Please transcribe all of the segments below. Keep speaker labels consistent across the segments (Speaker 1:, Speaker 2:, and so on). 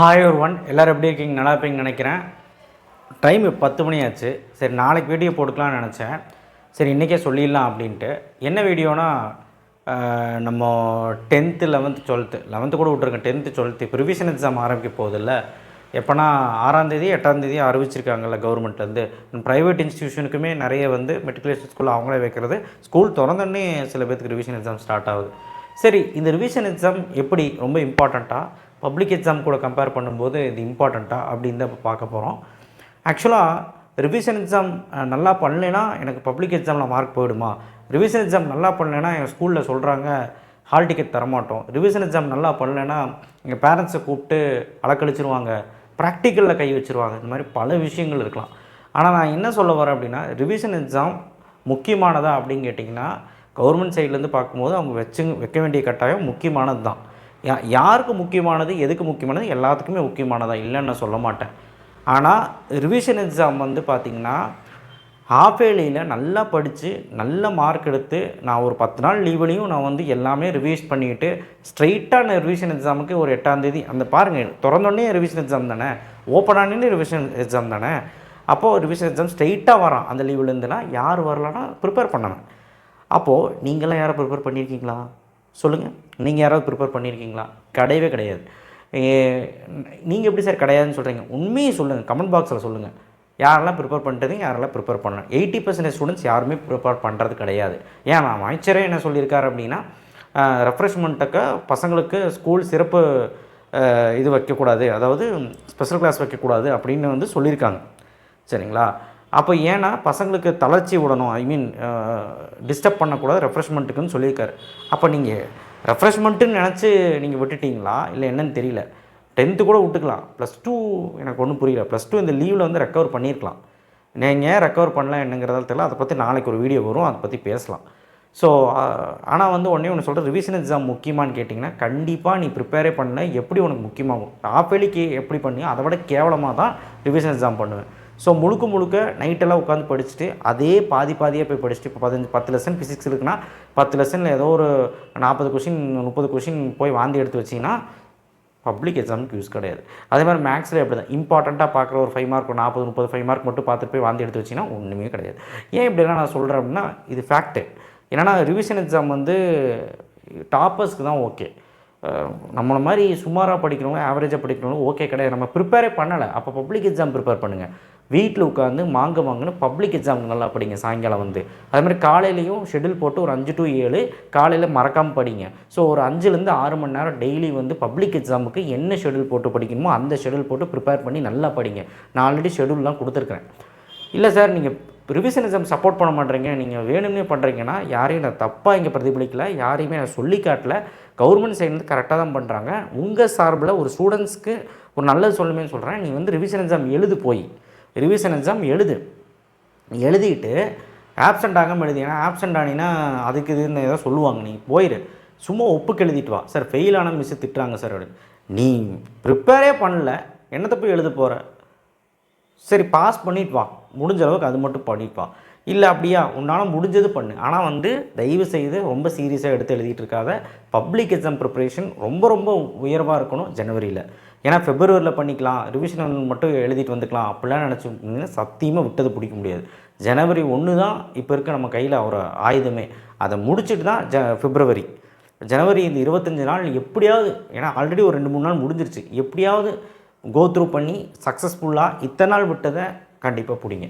Speaker 1: Hi ஒரு one எல்லோரும் எப்படி இருக்கீங்க? நல்லா இருப்பீங்கன்னு நினைக்கிறேன். டைம் பத்து மணி ஆச்சு. சரி நாளைக்கு வீடியோ போட்டுக்கலாம்னு நினச்சேன். சரி இன்றைக்கே சொல்லிடலாம் அப்படின்ட்டு. என்ன வீடியோனா நம்ம டென்த்து லெவன்த்து டுவெல்த்து லெவன்த்து கூட விட்ருக்கேன் டென்த்து டுவெல்த்து ப்ரிவிஷன் எக்ஸாம் ஆரம்பிக்க போகுதில்ல. எப்போனா ஆறாந்தேதி எட்டாந்தேதி அறிவிச்சிருக்காங்கல்ல கவர்மெண்ட்லேருந்து ப்ரைவேட் இன்ஸ்டியூஷனுக்குமே நிறைய வந்து மெட்ரிகுலேஷன் ஸ்கூல் அவங்களே வைக்கிறது. ஸ்கூல் திறந்தோடனே சில பேருக்கு ரிவிஷன் எக்ஸாம் ஸ்டார்ட் ஆகுது. சரி இந்த ரிவிஷன் எக்ஸாம் எப்படி ரொம்ப இம்பார்ட்டண்ட்டாக பப்ளிக் எக்ஸாம் கூட கம்பேர் பண்ணும்போது இது இம்பார்ட்டண்ட்டாக அப்படின்னு தான் இப்போ பார்க்க போகிறோம் ஆக்சுவலாக ரிவிஷன் எக்ஸாம் நல்லா பண்ணலைன்னா எனக்கு பப்ளிக் எக்ஸாமில் மார்க் போயிடுமா? ரிவிஷன் எக்ஸாம் நல்லா பண்ணலைன்னா எங்கள் ஸ்கூலில் சொல்கிறாங்க ஹால் டிக்கெட் தரமாட்டோம். ரிவிஷன் எக்ஸாம் நல்லா பண்ணலைன்னா எங்கள் பேரண்ட்ஸை கூப்பிட்டு அலக்கழிச்சிருவாங்க. ப்ராக்டிக்கலில் கை வச்சிருவாங்க. இந்த மாதிரி பல விஷயங்கள் இருக்கலாம். ஆனால் நான் என்ன சொல்ல வரேன் அப்படின்னா ரிவிஷன் எக்ஸாம் முக்கியமானதா அப்படின்னு கேட்டிங்கன்னா கவர்மெண்ட் சைட்லேருந்து பார்க்கும்போது அவங்க வச்சு வைக்க வேண்டிய கட்டாயம் முக்கியமானது தான் யா யாருக்கு முக்கியமானது எதுக்கு முக்கியமானது? எல்லாத்துக்குமே முக்கியமானதாக இல்லைன்னு நான் சொல்ல மாட்டேன். ஆனால் ரிவிஷன் எக்ஸாம் வந்து பார்த்திங்கன்னா ஹாஃப் ஏலியில் நல்லா படித்து நல்ல மார்க் எடுத்து நான் ஒரு பத்து நாள் லீவ்லையும் நான் வந்து எல்லாமே ரிவைஸ் பண்ணிவிட்டு ஸ்ட்ரைட்டாக நான் ரிவிஷன் எக்ஸாமுக்கு ஒரு எட்டாந்தேதி அந்த பாருங்கள் திறந்தோடனே ரிவிஷன் எக்ஸாம் தானே? ஓப்பன் ஆனே ரிவிஷன் எக்ஸாம் தானே? அப்போது ரிவிஷன் எக்ஸாம் ஸ்ட்ரைட்டாக வரான். அந்த லீவ்லேருந்துலாம் யார் வரலன்னா ப்ரிப்பேர் பண்ணணும். அப்போது நீங்களாம் யாரை ப்ரிப்பேர் பண்ணியிருக்கீங்களா? சொல்லுங்கள் நீங்கள் யாராவது ப்ரிப்பேர் பண்ணியிருக்கீங்களா? கிடையவே கிடையாது. நீங்கள் எப்படி சார் கிடையாதுன்னு சொல்கிறீங்க உண்மையை சொல்லுங்கள் கமெண்ட் பாக்ஸில் சொல்லுங்கள் யாரெல்லாம் ப்ரிப்பேர் பண்ணிட்டதுங்க யாரெல்லாம் ப்ரிப்பேர் பண்ணல. எயிட்டி பர்சன்டேஜ் ஸ்டூடெண்ட்ஸ் யாருமே ப்ரிப்பேர் பண்ணுறது கிடையாது. ஏன் நான் அமைச்சரே என்ன சொல்லியிருக்காரு அப்படின்னா ரெஃப்ரெஷ்மெண்ட்டுக்கு பசங்களுக்கு ஸ்கூல் சிறப்பு இது வைக்கக்கூடாது. அதாவது ஸ்பெஷல் கிளாஸ் வைக்கக்கூடாது அப்படின்னு வந்து சொல்லியிருக்காங்க. சரிங்களா? அப்போ ஏன்னா பசங்களுக்கு தளர்ச்சி விடணும். ஐ மீன் டிஸ்டர்ப் பண்ணக்கூடாது ரெஃப்ரெஷ்மெண்ட்டுக்குன்னு சொல்லியிருக்காரு. அப்போ நீங்கள் ரெஃப்ரெஷ்மெண்ட்டுன்னு நினச்சி நீங்கள் விட்டுட்டீங்களா? இல்லை என்னன்னு தெரியல. டென்த்து கூட விட்டுக்கலாம். ப்ளஸ் டூ எனக்கு ஒன்றும் புரியல. ப்ளஸ் டூ இந்த லீவில் வந்து ரெக்கவர் பண்ணியிருக்கலாம். நீங்கள் ஏன் ரெக்கவர் பண்ணல என்னங்கிறதால தெரியல. அதை பற்றி நாளைக்கு ஒரு வீடியோ வரும். அதை பற்றி பேசலாம். ஸோ ஆனால் வந்து ஒன்றே ஒன்று சொல்கிறேன் ரிவிஷன் எக்ஸாம் முக்கியமான்னு கேட்டிங்கன்னா கண்டிப்பாக நீ ப்ரிப்பேரே பண்ண எப்படி உனக்கு முக்கியமாகும்? ஆப்பேலிக்கு எப்படி பண்ணியோ அதை விட கேவலமாக தான் ரிவிஷன் எக்ஸாம் பண்ணுவேன். ஸோ முழுக்க முழுக்க நைட்டெல்லாம் உட்காந்து படிச்சுட்டு அதே பாதி பாதியாக போய் படிச்சுட்டு இப்போ பதினஞ்சு பத்து லெசன் ஃபிசிக்ஸ் இருக்குன்னா பத்து லெசனில் ஏதோ ஒரு நாற்பது கொஷின் முப்பது கொஷின் போய் வாந்தி எடுத்து வச்சிங்கன்னா பப்ளிக் எக்ஸாமுக்கு யூஸ் கிடையாது. அதே மாதிரி மேக்ஸில் எப்படி தான் இம்பார்ட்டண்ட்டாக பார்க்குற ஒரு ஃபைவ் மார்க் ஒரு நாற்பது முப்பது ஃபைவ் மார்க் மட்டும் பார்த்துட்டு போய் வாந்தி எடுத்து வச்சிங்கன்னா ஒன்றுமே கிடையாது. ஏன் இப்படிலாம் நான் சொல்கிறேன் அப்படின்னா இது ஃபேக்ட்டு ஏன்னா ரிவிஷன் எக்ஸாம் வந்து டாப்பர்ஸ்க்கு தான் ஓகே நம்மளை மாதிரி சுமாராக படிக்கிறவங்க ஆவரேஜாக படிக்கிறவங்க ஓகே கிடையாது. நம்ம ப்ரிப்பேரே பண்ணலை. அப்போ பப்ளிக் எக்ஸாம் ப்ரிப்பேர் பண்ணுங்கள் வீட்டில் உட்காந்து மாங்க மாங்கன்னு பப்ளிக் எக்ஸாமுக்கு நல்லா படிங்க சாயங்காலம் வந்து. அதே மாதிரி காலையிலையும் ஷெட்யூல் போட்டு ஒரு அஞ்சு டு ஏழு காலையில் மறக்காமல் படிங்க. ஸோ ஒரு அஞ்சுலேருந்து ஆறு மணி நேரம் டெய்லி வந்து பப்ளிக் எக்ஸாமுக்கு என்ன ஷெட்யூல் போட்டு படிக்கணுமோ அந்த ஷெட்யூல் போட்டு ப்ரிப்பேர் பண்ணி நல்லா படிங்க. நான் ஆல்ரெடி ஷெடியூல்லாம் கொடுத்துருக்குறேன். இல்லை சார் நீங்கள் ரிவிஷன் எக்ஸாம் சப்போர்ட் பண்ண மாட்டேறீங்க. நீங்கள் வேணும்னே பண்ணுறீங்கன்னா யாரையும் நான் தப்பாக இங்கே பிரதிபலிக்கல யாரையுமே நான் சொல்லி காட்டல. கவர்மெண்ட் சைட்லேருந்து கரெக்டாக தான் பண்ணுறாங்க உங்கள் சார்பில் ஒரு ஸ்டூடெண்ட்ஸ்க்கு ஒரு நல்லது சொல்லுமேன்னு சொல்கிறேன் நீ வந்து ரிவிஷன் எக்ஸாம் எழுது போய். ரிவிஷன் எக்ஸாம் எழுது. எழுதிட்டு ஆப்சண்ட் ஆகாமல் எழுதி ஏன்னா ஆப்சண்ட் ஆனினா அதுக்கு இதுன்னு ஏதோ சொல்லுவாங்க நீ போயிரு. சும்மா ஒப்புக்கு எழுதிட்டு வா. சார் ஃபெயில் ஆன மிஸ் திட்டுறாங்க சார் அப்படின்னு. நீ ப்ரிப்பேரே பண்ணல. என்னத்தை போய் எழுத போகிற சரி பாஸ் பண்ணிட்டு வா. முடிஞ்ச அளவுக்கு அது மட்டும் பண்ணிட்டு வா. இல்லை அப்படியா? உன்னால் முடிஞ்சது பண்ணு. ஆனால் வந்து தயவு செய்து ரொம்ப சீரியஸாக எடுத்து எழுதிட்டு இருக்காத பப்ளிக் எக்ஸாம் ப்ரிப்பரேஷன் ரொம்ப ரொம்ப உயர்வாக இருக்கணும் ஜனவரியில். ஏன்னா ஃபெப்ரவரியில் பண்ணிக்கலாம். ரிவிஷன் மட்டும் எழுதிட்டு வந்துக்கலாம். அப்படிலாம் நினச்சி சத்தியமாக விட்டது பிடிக்க முடியாது. ஜனவரி ஒன்று தான் இப்போ இருக்க நம்ம கையில் ஒரு ஆயுதமே. அதை முடிச்சுட்டு தான் ஜ பிப்ரவரி ஜனவரி இந்த இருபத்தஞ்சி நாள் எப்படியாவது ஏன்னா ஆல்ரெடி ஒரு ரெண்டு மூணு நாள் முடிஞ்சிருச்சு. எப்படியாவது கோத்ரூ பண்ணி சக்ஸஸ்ஃபுல்லாக இத்தனை நாள் விட்டதை கண்டிப்பாக பிடிங்க.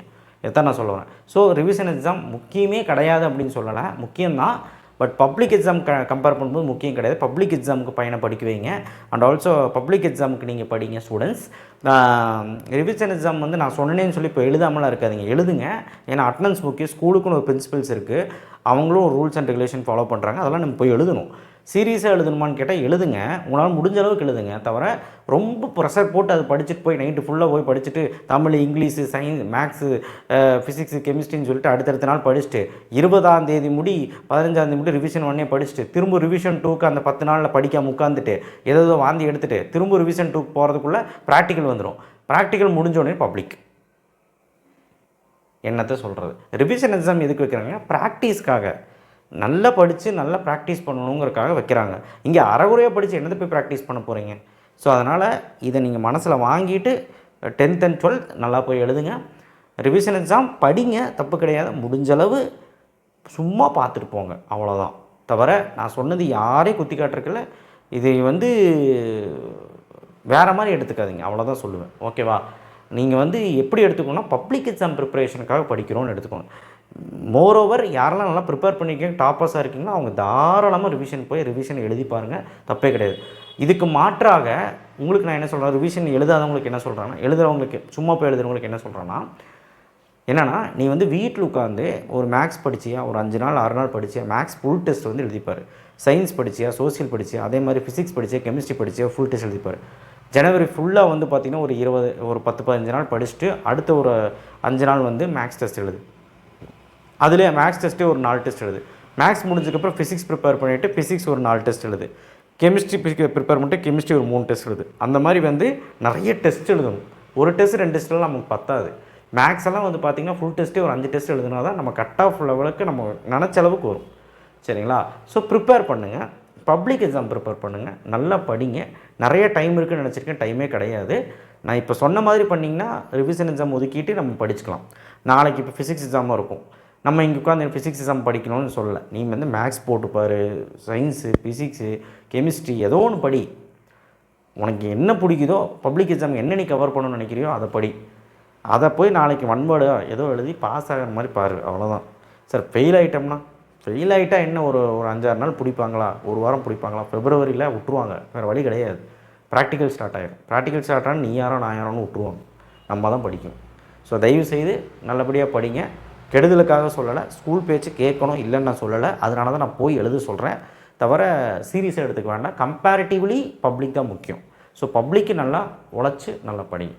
Speaker 1: எத்தனை நான் சொல்ல வரேன். ஸோ ரிவிஷன் எக்ஸாம் முக்கியமே கிடையாது அப்படின்னு சொல்லலை. முக்கியம்தான். பட் பப்ளிக் எக்ஸாம் க கம்பேர் பண்ணும்போது முக்கியம் கிடையாது. பப்ளிக் எக்ஸாமுக்கு பையனை படிக்க வைங்க. அண்ட் ஆல்சோ பப்ளிக் எக்ஸாமுக்கு நீங்கள் படிங்க ஸ்டூடெண்ட்ஸ் ரிவிஷன் எக்ஸாம் வந்து நான் சொன்னேன்னு சொல்லி இப்போ எழுதாமலாம் இருக்காதீங்க. எழுதுங்க. ஏன்னா அட்டனன்ஸ் முக்கியம் ஸ்கூலுக்குன்னு ஒரு பிரின்சிபல்ஸ் இருக்குது அவங்களும் ரூல்ஸ் அண்ட் ரெகுலேஷன் ஃபாலோ பண்ணுறாங்க அதெல்லாம் நம்ம போய் எழுதணும். சீரியஸாக எழுதணுமான்னு கேட்டால் எழுதுங்க. உங்களால் முடிஞ்ச அளவுக்கு எழுதுங்க. தவிர ரொம்ப ப்ரெஷர் போட்டு அது படிச்சுட்டு போய் நைட்டு ஃபுல்லாக போய் படிச்சுட்டு Tamil English science maths physics கெமிஸ்ட்ரின்னு சொல்லிட்டு அடுத்தடுத்த நாள் படிச்சுட்டு இருபதாம் தேதி முடி பதினஞ்சாம் தேதி முடி ரிவிஷன் ஒன்னே படிச்சுட்டு திரும்ப ரிவிஷன் டூக்கு அந்த பத்து நாளில் படிக்காமல் உட்காந்துட்டு ஏதோ வாந்தி எடுத்துட்டு திரும்ப ரிவிஷன் டூக்கு போகிறதுக்குள்ளே ப்ராக்டிக்கல் வந்துடும் ப்ராக்டிக்கல் முடிஞ்சோடனே பப்ளிக் என்னத்தை சொல்கிறது ரிவிஷன் எக்ஸாம் எதுக்கு வைக்கிறாங்க ப்ராக்டிஸ்க்காக நல்லா படித்து நல்லா ப்ராக்டிஸ் பண்ணணுங்கிறக்காக வைக்கிறாங்க. இங்கே அறகுறையாக படித்து என்னது போய் ப்ராக்டிஸ் பண்ண போகிறீங்க ஸோ அதனால் இதை நீங்கள் மனசில் வாங்கிட்டு டென்த் அண்ட் டுவெல்த் நல்லா போய் எழுதுங்க. ரிவிஷன் எக்ஸாம் படிங்க தப்பு கிடையாது. முடிஞ்சளவு சும்மா பார்த்துட்டு போங்க. அவ்வளோதான் தவிர நான் சொன்னது யாரையும் குத்தி காட்டுறக்கில்ல இதை வந்து வேறு மாதிரி எடுத்துக்காதீங்க. அவ்வளோதான் சொல்லுவேன். ஓகேவா நீங்கள் வந்து எப்படி எடுத்துக்கணும்னா பப்ளிக் எக்ஸாம் ப்ரிப்பரேஷனுக்காக படிக்கிறோன்னு எடுத்துக்கோங்க. மோரோவர் யாரெல்லாம் நல்லா ப்ரிப்பேர் பண்ணியிருக்கீங்க டாப்பர்ஸாக இருக்கீங்களோ அவங்க தாராளமாக ரிவிஷன் போய் ரிவிஷன் எழுதி பாருங்கள் தப்பே கிடையாது. இதுக்கு மாற்றாக உங்களுக்கு நான் என்ன சொல்கிறேன் ரிவிஷன் எழுதாதவங்களுக்கு என்ன சொல்கிறேன்னா எழுதுறவங்களுக்கு சும்மா போய் எழுதுறவங்களுக்கு என்ன சொல்கிறேன்னா என்னென்னா நீ வந்து வீட்டில் உட்காந்து ஒரு மேக்ஸ் படிச்சியா ஒரு அஞ்சு நாள் ஆறு நாள் படிச்சியா மேக்ஸ் ஃபுல் டெஸ்ட் வந்து எழுதிப்பார். சயின்ஸ் படிச்சியா சோசியல் படிச்சியா அதே மாதிரி ஃபிசிக்ஸ் படிச்சியா கெமிஸ்ட்ரி படிச்சியா ஃபுல் டெஸ்ட் எழுதிப்பார். ஜனவரி ஃபுல்லாக வந்து பார்த்திங்கன்னா ஒரு இருபது ஒரு பத்து பதினஞ்சு நாள் படிச்சுட்டு அடுத்த ஒரு அஞ்சு நாள் வந்து மேக்ஸ் டெஸ்ட் எழுது. அதுலேயே மேக்ஸ் டெஸ்ட்டே ஒரு நாலு டெஸ்ட் எழுது. மேக்ஸ் முடிஞ்சதுக்கப்புறம் ஃபிசிக்ஸ் ப்ரிப்பேர் பண்ணிவிட்டு ஃபிசிக்ஸ் ஒரு நாலு டெஸ்ட் எழுது. கெமிஸ்ட்ரி ப்ரிப்பேர் பண்ணிட்டு கெமிஸ்ட்ரி ஒரு மூணு டெஸ்ட் எழுது. அந்த மாதிரி வந்து நிறைய டெஸ்ட் எழுதணும். ஒரு டெஸ்ட் ரெண்டு டெஸ்ட்லாம் நமக்கு பத்தாது. மேக்ஸ் எல்லாம் வந்து பார்த்திங்கன்னா ஃபுல் டெஸ்ட்டே ஒரு அஞ்சு டெஸ்ட் எழுதுனா தான் நம்ம கட் ஆஃப் லெவலுக்கு நம்ம நினச்ச அளவுக்கு வரும். சரிங்களா? ஸோ ப்ரிப்பேர் பண்ணுங்கள் பப்ளிக் எக்ஸாம் ப்ரிப்பேர் பண்ணுங்கள் நல்லா படிங்க. நிறைய டைம் இருக்குன்னு நினச்சிருக்கேன். டைமே கிடையாது. நான் இப்போ சொன்ன மாதிரி பண்ணிங்கன்னா ரிவிஷன் எக்ஸாம் ஒதுக்கிட்டு நம்ம படிச்சுக்கலாம். நாளைக்கு இப்போ ஃபிசிக்ஸ் எக்ஸாமாக இருக்கும். நம்ம இங்கே உட்காந்து ஃபிசிக்ஸ் எக்ஸாம் படிக்கணும்னு சொல்லலை. நீ வந்து மேக்ஸ் போட்டுப்பார் சயின்ஸு ஃபிசிக்ஸு கெமிஸ்ட்ரி ஏதோ ஒன்று படி. உனக்கு என்ன பிடிக்குதோ பப்ளிக் எக்ஸாம் என்ன நீ கவர் பண்ணணும்னு நினைக்கிறியோ அதை படி. அதை போய் நாளைக்கு ஒன்வேர்டு ஏதோ எழுதி பாஸ் ஆகிற மாதிரி பாரு அவ்வளோதான் சார் ஃபெயில் ஆகிட்டோம்னா ஃபெயில் ஆகிட்டா என்ன ஒரு ஒரு அஞ்சாறு நாள் பிடிப்பாங்களா? ஒரு வாரம் பிடிப்பாங்களா? பிப்ரவரியில் விட்ருவாங்க வேறு வழி கிடையாது. ப்ராக்டிக்கல் ஸ்டார்ட் ஆகிடும் ப்ராக்டிக்கல் ஸ்டார்ட் ஆனால் நீ யாரோ நான் யாரோன்னு விட்ருவாங்க நம்ம தான் படிக்கும் ஸோ தயவு செய்து நல்லபடியாக படிங்க. கெடுதலுக்காக சொல்லலை. ஸ்கூல் பேச்சு கேட்கணும் இல்லைன்னு நான் சொல்லலை. அதனால தான் நான் போய் எழுத சொல்கிறேன் தவிர சீரியஸாக எடுத்துக்க வேண்டாம். கம்பேரிட்டிவ்லி பப்ளிக் தான் முக்கியம். ஸோ பப்ளிக்கு நல்லா உழைச்சி நல்லா படிங்க.